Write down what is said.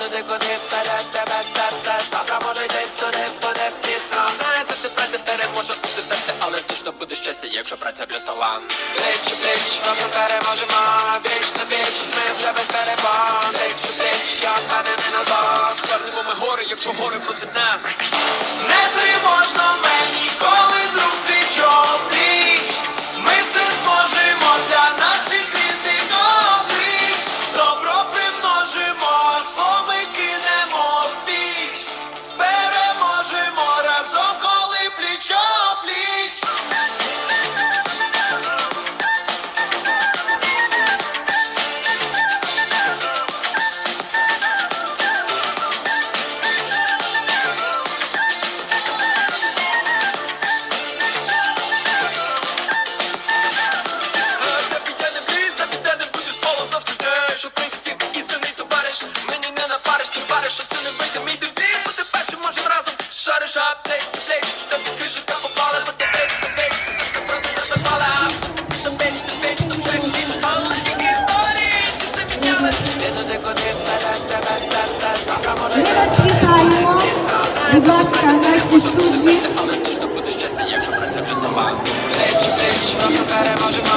туди, куди вперед тебе серце Завтра може йти туди, буде пізно Не завжди праця переможе усе серце, але точно буде щастя, якщо праця плюс талант Пліч у пліч, разом переможемо Віч на віч, ми вже без перебан Пліч у пліч, я не назад Звернемо ми гори, якщо гори проти нас Будь ласка, наші студні. Якщо працює з тобою, переможемо.